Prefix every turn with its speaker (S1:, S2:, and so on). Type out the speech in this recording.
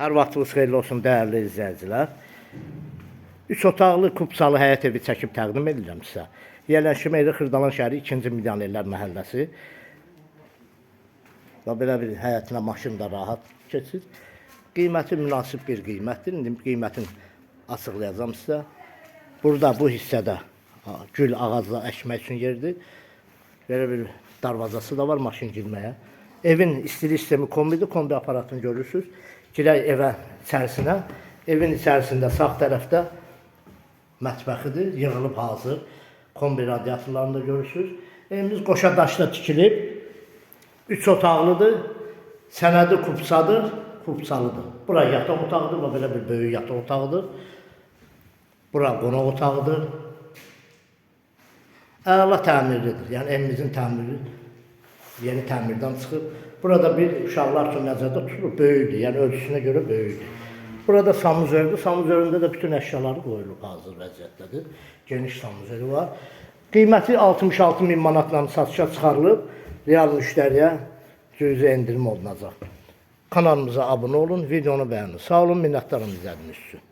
S1: Hər vaxtınız xeyirli olsun dəyərli izləyicilər. 3 otaqlı kupsalı həyət evi çəkib təqdim edirəm sizə. Yerləşmə yeri Xırdalan şəhəri 2-ci Milyonerlər məhəlləsi. Və belə bir həyətinə maşın da rahat keçir. Qiyməti münasib bir qiymətdir. İndi qiymətin açıqlayacağam sizə. Burada bu hissədə gül ağacla əkmək üçün yerdir. Belə bir darvazası da var maşın girməyə. Evin istilik sistemi kombidir, kombi aparatını görürsüz. Girək evə içərisinə. Evin içərisində sağ tərəfdə mətbəxidir, yığılıb hazır. Kombi radiatorlarını da görürsüz. Evimiz qoşa daşla tikilib. Üç otaqlıdır. Sənədi kupsadır, kupsalıdır. Bura yataq otağıdır, və belə bir böyük yataq otağıdır. Bura qonaq otağıdır. Əla təmirlidir. Yəni evimizin təmiri yeni təmirdən çıxıb. Burada bir uşaqlar üçün nəzərdə tutulur, böyükdür. Yəni ölçüsünə görə böyükdür. Burada sanuzörüdür. Sanuzöründə də bütün əşyaları qoyulub hazır vəziyyətdədir. Geniş sanuzörü var. Qiyməti 66 min manatla satışa çıxarılıb. Real müştəriyə cüzi endirim olunacaq. Kanalımıza abunə olun, videonu bəyənin. Sağ olun, minnətdarım izlədiyiniz üçün.